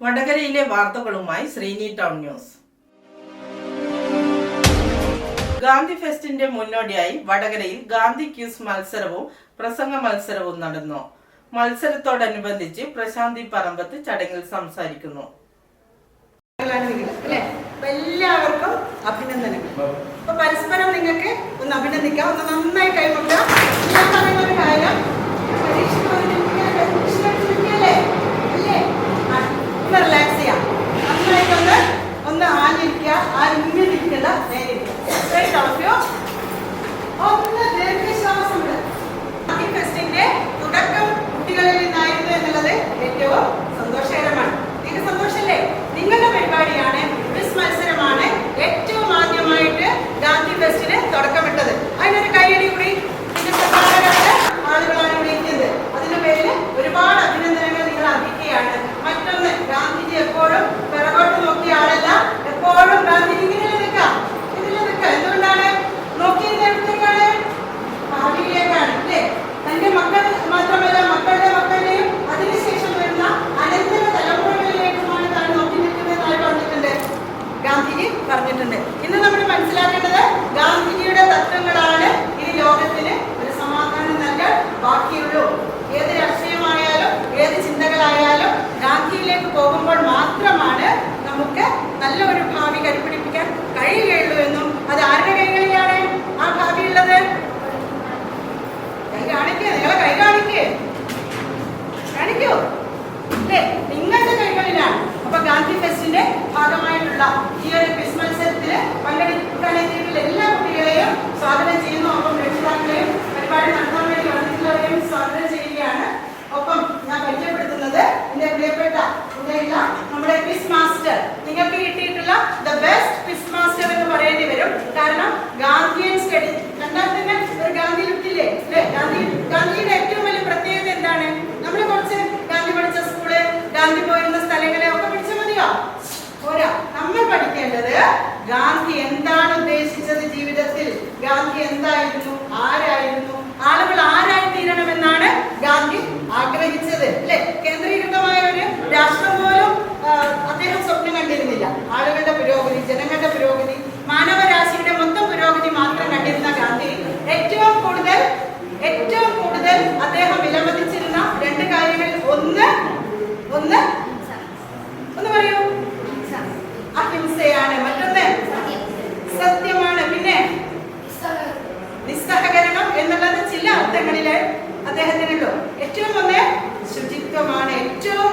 വടകരയിലെ വാർത്തകളുമായി Sreeni town news. Gandhi ഫെസ്റ്റിന്റെ മുന്നോടിയായി വടകരയിൽ ഗാന്ധി ക്യൂസ് മത്സരവും പ്രസംഗ മത്സരവും നടന്നു. മത്സരത്തോടനുബന്ധിച്ച് പ്രശാന്തി പറമ്പത്ത് ചടങ്ങിൽ സംസാരിക്കുന്നു. എല്ലാവർക്കും അഭിനന്ദനങ്ങൾ. അപ്പൊ പരസ്പരം നിങ്ങൾക്ക് ഒന്ന് അഭിനന്ദിക്കാം. ഒന്ന് നന്നായി കൈകൊള്ളുക എപ്പോഴും പിറകോട്ട് നോക്കിയ ആളല്ല. എപ്പോഴും ഗാന്ധിജി ഇങ്ങനെ നിൽക്കാം ഇതിൽ നിൽക്കാം എന്തുകൊണ്ടാണ്? നോക്കിയത് എവിടത്തേക്കാണ് ഭാവിയിലേക്കാണ് അല്ലേ? തന്റെ മക്കൾ മാത്രമല്ല മക്കളുടെ മക്കളുടെയും അതിനുശേഷം വരുന്ന അനന്തര തലമുറകളിലേക്കുമാണ് താൻ നോക്കി നിൽക്കുന്നതായി പറഞ്ഞിട്ടുണ്ട്. ഗാന്ധിജി പറഞ്ഞിട്ടുണ്ട്. ഇന്ന് നമ്മൾ മനസ്സിലാക്കേണ്ടത് ഗാന്ധിജിയുടെ തത്വങ്ങളാണ് ഭാഗമായിട്ടുള്ള ഈ ഒരു ക്വിസ് മത്സരത്തിൽ പങ്കെടുക്കാനെത്തിയിട്ടുള്ള എല്ലാ കുട്ടികളെയും സ്വാഗതം ചെയ്യുന്നു. ഒപ്പം രക്ഷിതാക്കളെയും പരിപാടി നടത്താൻ വേണ്ടി വന്നിട്ടുള്ളവരെയും സ്വാഗതം ചെയ്യുകയാണ്. ഒപ്പം ഞാൻ പരിചയപ്പെടുത്തുന്നത് എന്റെ പ്രിയപ്പെട്ട നമ്മുടെ ക്വിസ് മാസ്റ്റർ നിങ്ങൾക്ക് നമ്മൾ പഠിക്കേണ്ടത് ഗാന്ധി എന്താണ് ഉദ്ദേശിച്ചത് ജീവിതത്തിൽ? ഗാന്ധി എന്തായിരുന്നു? ആരായിരുന്നു? ആളുകൾ ആരായി തീരണമെന്നാണ് ഗാന്ധി ആഗ്രഹിച്ചത്. അല്ലെ? കേന്ദ്രീകൃതമായ ഒരു രാഷ്ട്രം പോലും അദ്ദേഹം സ്വപ്നം കണ്ടിരുന്നില്ല. ആളുകളുടെ പുരോഗതി ജനങ്ങളുടെ പുരോഗതി മാനവരാശിയുടെ മൊത്തം പുരോഗതി മാത്രം കണ്ടിരുന്ന ഗാന്ധി ഏറ്റവും കൂടുതൽ ഏറ്റവും കൂടുതൽ അദ്ദേഹം വിലമതിച്ചിരുന്ന രണ്ട് കാര്യങ്ങൾ ഒന്ന് ഒന്ന് ഒന്ന് നിസ്സഹകരണം എന്നുള്ളത് ചില അർത്ഥങ്ങളിൽ അദ്ദേഹത്തിനുള്ളൂ ഏറ്റവും ഒന്ന് ശുചിത്വമാണ്. ഏറ്റവും